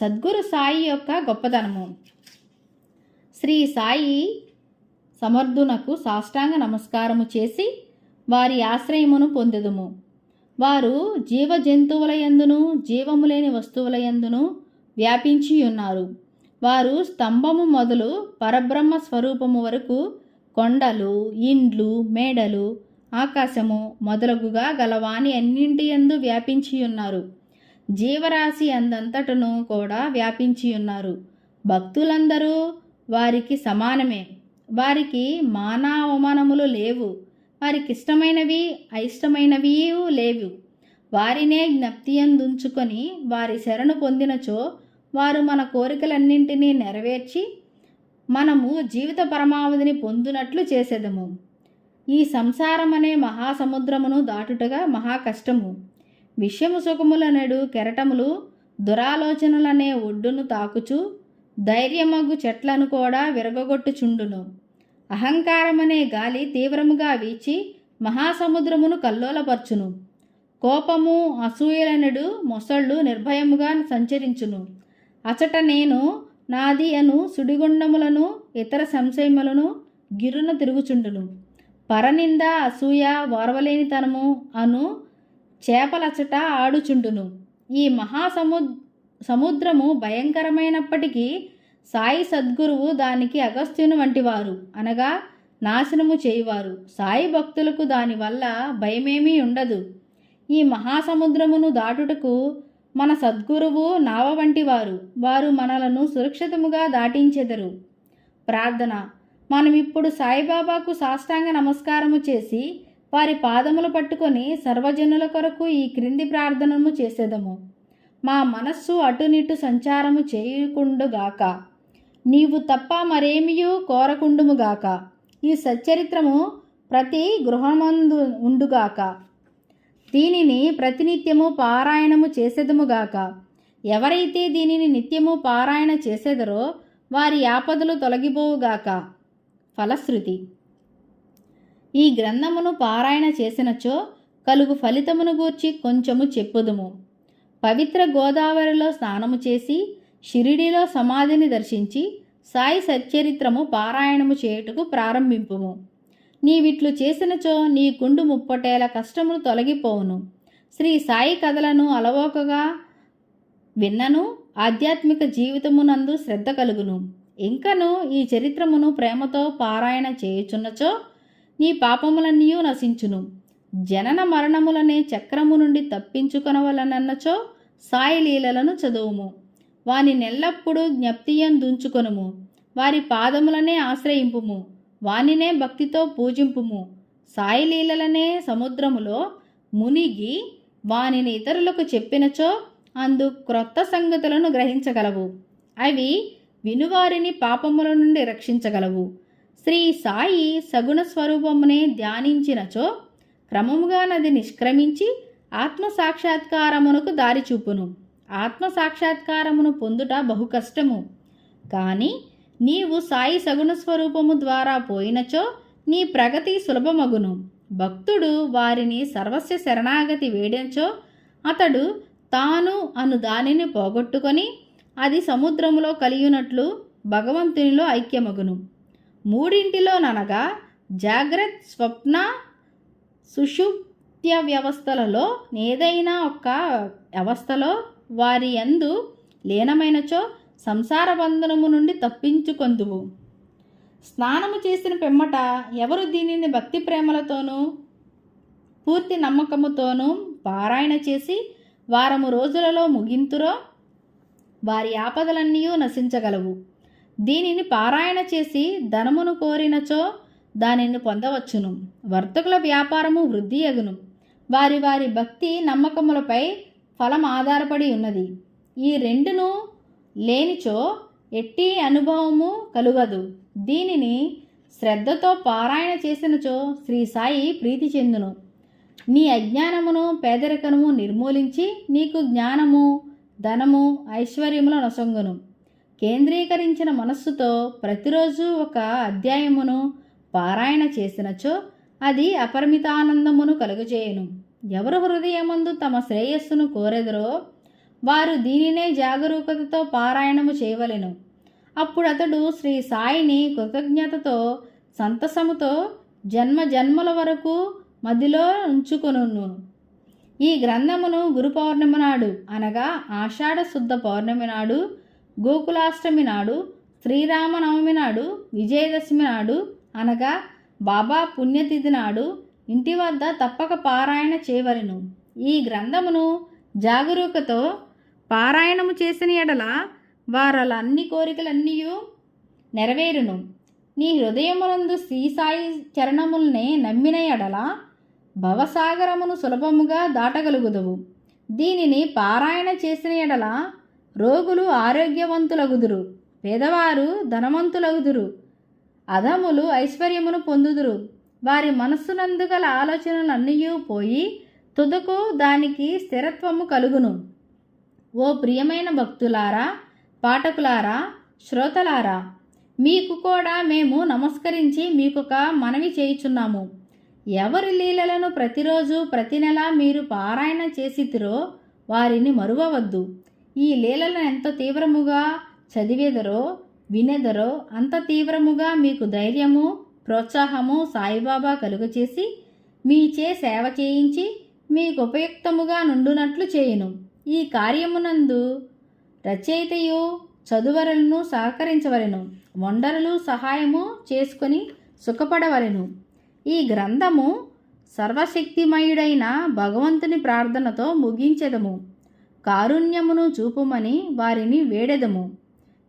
సద్గురు సాయి యొక్క గొప్పతనము శ్రీ సాయి సమర్థునకు సాష్టాంగ నమస్కారము చేసి వారి ఆశ్రయమును పొందెదుము. వారు జీవ జంతువుల యందును జీవము లేని వస్తువుల యందును వ్యాపించి ఉన్నారు వారు స్తంభము మొదలు పరబ్రహ్మ స్వరూపము వరకు కొండలు ఇండ్లు మేడలు ఆకాశము మొదలగుగా గలవాని అన్నింటి యందు వ్యాపించి ఉన్నారు జీవరాశి అందంతటను కూడా వ్యాపించి ఉన్నారు. భక్తులందరూ వారికి సమానమే. వారికి మానావమానములు లేవు. వారికి ఇష్టమైనవి అయిష్టమైనవి లేవు. వారినే జ్ఞప్తి అందుంచుకొని వారి శరణు పొందినచో వారు మన కోరికలన్నింటినీ నెరవేర్చి మనము జీవిత పరమావధిని పొందునట్లు చేసేదము. ఈ సంసారం అనే మహాసముద్రమును దాటుటగా మహా కష్టము. విషయము సుఖములనడు కెరటములు దురాలోచనలనే ఒడ్డును తాకుచు ధైర్యమగు చెట్లను కూడా విరగగొట్టుచుండును. అహంకారమనే గాలి తీవ్రముగా వీచి మహాసముద్రమును కల్లోలపర్చును. కోపము అసూయలనడు మొసళ్ళు నిర్భయముగా సంచరించును. అచట నేను నాది అను సుడిగుండములను ఇతర సంశయములను గిరున తిరుగుచుండును. పరనింద అసూయ ఓర్వలేనితనము అను చేపలచట ఆడుచుండును. ఈ మహాసము సముద్రము భయంకరమైనప్పటికీ సాయి సద్గురువు దానికి అగస్త్యుని వంటివారు. అనగా నాశనము చేయువారు. సాయి భక్తులకు దానివల్ల భయమేమీ ఉండదు. ఈ మహాసముద్రమును దాటుటకు మన సద్గురువు నావ వంటివారు. వారు మనలను సురక్షితముగా దాటించెదరు. ప్రార్థన. మనం ఇప్పుడు సాయిబాబాకు సాష్టాంగ నమస్కారము చేసి వారి పాదములు పట్టుకొని సర్వజనుల కొరకు ఈ క్రింది ప్రార్థనము చేసేదము. మా మనస్సు అటునిటు సంచారము చేయకుండుగాక. నీవు తప్ప మరేమియూ కోరకుండుముగాక. ఈ సచ్చరిత్రము ప్రతి గృహమందు ఉండుగాక. దీనిని ప్రతినిత్యము పారాయణము చేసేదముగాక. ఎవరైతే దీనిని నిత్యము పారాయణ చేసేదరో వారి ఆపదలు తొలగిపోవుగాక. ఫలశ్రుతి ఈ గ్రంథమును పారాయణ చేసినచో కలుగు ఫలితమును గూర్చి కొంచెము చెప్పుదుము. పవిత్ర గోదావరిలో స్నానము చేసి షిరిడిలో సమాధిని దర్శించి సాయి సచ్చరిత్రము పారాయణము చేయుటకు ప్రారంభింపుము. నీవిట్లు చేసినచో నీ గుండు ముప్పటేల కష్టములు తొలగిపోవును. శ్రీ సాయి కథలను అలవోకగా విన్నను ఆధ్యాత్మిక జీవితమునందు శ్రద్ధ కలుగును. ఇంకను ఈ చరిత్రమును ప్రేమతో పారాయణ చేయుచున్నచో నీ పాపములన్నీ నశించును. జనన మరణములనే చక్రము నుండి తప్పించుకొనవలనన్నచో సాయిలీలలను చదువుము. వాని నెల్లప్పుడూ జ్ఞప్తియందుంచుకొనుము వారి పాదములనే ఆశ్రయింపుము. వానినే భక్తితో పూజింపుము. సాయిలీలలనే సముద్రములో మునిగి వానిని ఇతరులకు చెప్పినచో అందు క్రొత్త సంగతులను గ్రహించగలవు. అవి వినువారిని పాపముల నుండి రక్షించగలవు. శ్రీ సాయి సగుణ స్వరూపమునే ధ్యానించినచో క్రమముగా నది నిష్క్రమించి ఆత్మ సాక్షాత్కారమునకు దారి చూపును. ఆత్మ సాక్షాత్కారమును పొందుట బహు కష్టము. కానీ నీవు సాయి సగుణ స్వరూపము ద్వారా పోయినచో నీ ప్రగతి సులభమగును. భక్తుడు వారిని సర్వస్వ శరణాగతి వేడినచో అతడు తాను అను దానిని పోగొట్టుకొని అది సముద్రములో కలిగినట్లు భగవంతునిలో ఐక్యమగును. మూడింటిలోననగా జాగ్రత్త స్వప్న సుషుప్త్య వ్యవస్థలలో ఏదైనా ఒక వ్యవస్థలో వారి యందు లీనమైనచో సంసార బంధనము నుండి తప్పించుకొందువు. స్నానము చేసిన పిమ్మట ఎవరు దీనిని భక్తి ప్రేమలతోనూ పూర్తి నమ్మకముతోనూ పారాయణ చేసి వారము రోజులలో ముగింతురో వారి ఆపదలన్నీ నశించగలవు. దీనిని పారాయణ చేసి ధనమును కోరినచో దానిని పొందవచ్చును. వర్తకుల వ్యాపారము వృద్ధి అగును. వారి వారి భక్తి నమ్మకములపై ఫలం ఆధారపడి ఉన్నది. ఈ రెండును లేనిచో ఎట్టి అనుభవము కలుగదు. దీనిని శ్రద్ధతో పారాయణ చేసినచో శ్రీ సాయి ప్రీతి చెందును. నీ అజ్ఞానమును పేదరికము నిర్మూలించి నీకు జ్ఞానము ధనము ఐశ్వర్యముల నొసంగును కేంద్రీకరించిన మనస్సుతో ప్రతిరోజు ఒక అధ్యాయమును పారాయణ చేసినచో అది అపరిమితానందమును కలుగజేయును. ఎవరు హృదయమందు తమ శ్రేయస్సును కోరెదరో వారు దీనినే జాగరూకతతో పారాయణము చేయవలెను. అప్పుడు అతడు శ్రీ సాయిని కృతజ్ఞతతో సంతసముతో జన్మ జన్మల వరకు మదిలో ఉంచుకొనును. ఈ గ్రంథమును గురు పౌర్ణమి నాడు అనగా ఆషాఢ శుద్ధ పౌర్ణమి నాడు గోకులాష్టమి నాడు శ్రీరామనవమి నాడు విజయదశమి నాడు అనగా బాబా పుణ్యతిథి నాడు ఇంటి వద్ద తప్పక పారాయణ చేయవలను. ఈ గ్రంథమును జాగరూకతో పారాయణము చేసిన ఎడల వారల అన్ని కోరికలన్నీ నెరవేరును. నీ హృదయమునందు శ్రీసాయి చరణముల్నే నమ్మిన ఎడల భవసాగరమును సులభముగా దాటగలుగుదువు. దీనిని పారాయణ చేసిన ఎడల రోగులు ఆరోగ్యవంతులగుదురు. పేదవారు ధనవంతులగుదురు. అధములు ఐశ్వర్యమును పొందుదురు. వారి మనస్సునందు గల ఆలోచనలన్నీ పోయి తుదకు దానికి స్థిరత్వము కలుగును. ఓ ప్రియమైన భక్తులారా పాఠకులారా శ్రోతలారా మీకు కూడా మేము నమస్కరించి మీకొక మనవి చేయుచున్నాము. ఎవరి లీలలను ప్రతిరోజు ప్రతి నెల మీరు పారాయణ చేసితిరో వారిని మరువవద్దు. ఈ లీలలను ఎంత తీవ్రముగా చదివేదరో వినెదరో అంత తీవ్రముగా మీకు ధైర్యము ప్రోత్సాహము సాయిబాబా కలుగచేసి మీచే సేవ చేయించి మీకు ఉపయుక్తముగా నుండునట్లు చేయును. ఈ కార్యమునందు రచయితయు చదువరులను సహకరించవలెను వండరులు సహాయము చేసుకొని సుఖపడవలెను. ఈ గ్రంథము సర్వశక్తిమయుడైన భగవంతుని ప్రార్థనతో ముగించెదము. కారుణ్యమును చూపుమని వారిని వేడెదము.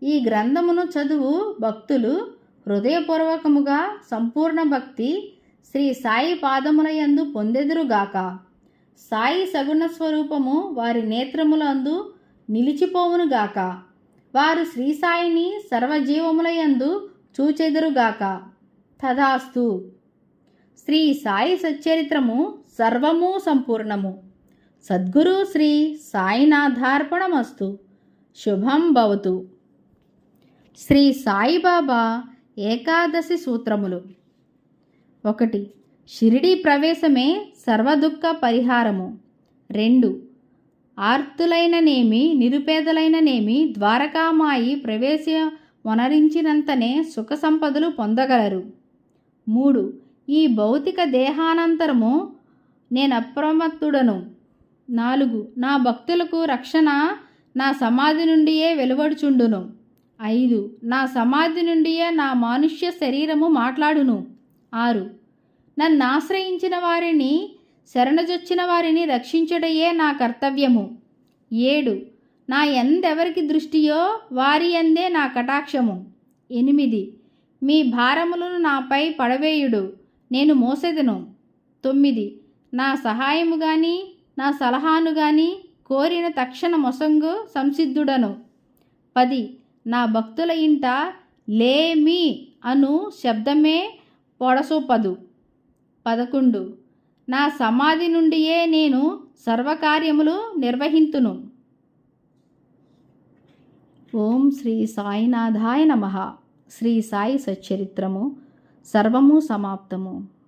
ఈ గ్రంథమును చదువు భక్తులు హృదయపూర్వకముగా సంపూర్ణ భక్తి శ్రీ సాయి పాదములయందు పొందెదురుగాక సాయి సగుణ స్వరూపము వారి నేత్రములందు నిలిచిపోవునుగాక వారు శ్రీ సాయిని సర్వజీవములయందు చూచెదురుగాక తదాస్తు. శ్రీ సాయి సచ్చరిత్రము సర్వము సంపూర్ణము. సద్గురు శ్రీ సాయినాథార్పణమస్తు. శుభం భవతు. శ్రీ సాయిబాబా ఏకాదశి సూత్రములు. ఒకటి షిరిడీ ప్రవేశమే సర్వదుఃఖ పరిహారము. రెండు ఆర్తులైననేమి నిరుపేదలైననేమి ద్వారకామాయి ప్రవేశ వనరించినంతనే సుఖ సంపదలు పొందగలరు. మూడు ఈ భౌతిక దేహానంతరము నేను అప్రమత్తుడను నాలుగు నా భక్తులకు రక్షణ నా సమాధి నుండియే వెలువడుచుండును. ఐదు నా సమాధి నుండియే నా మానుష్య శరీరము మాట్లాడును. ఆరు నన్ను ఆశ్రయించిన వారిని శరణజొచ్చిన వారిని రక్షించుటయే నా కర్తవ్యము. ఏడు నా ఎందెవరికి దృష్టియో వారి ఎందే నా కటాక్షము. ఎనిమిది మీ భారములను నాపై పడవేయుడు నేను మోసెదను. తొమ్మిది నా సహాయము గాని నా సలహాను గాని కోరిన తక్షణ మొసంగు సంసిద్ధుడను. పది నా భక్తుల ఇంట లేమి అను శబ్దమే పొడసూపదు. పదకొండు నా సమాధి నుండియే నేను సర్వకార్యములు నిర్వహింతును. ఓం శ్రీ సాయినాథాయ నమ. శ్రీ సాయి సచ్చరిత్రము సర్వము సమాప్తము.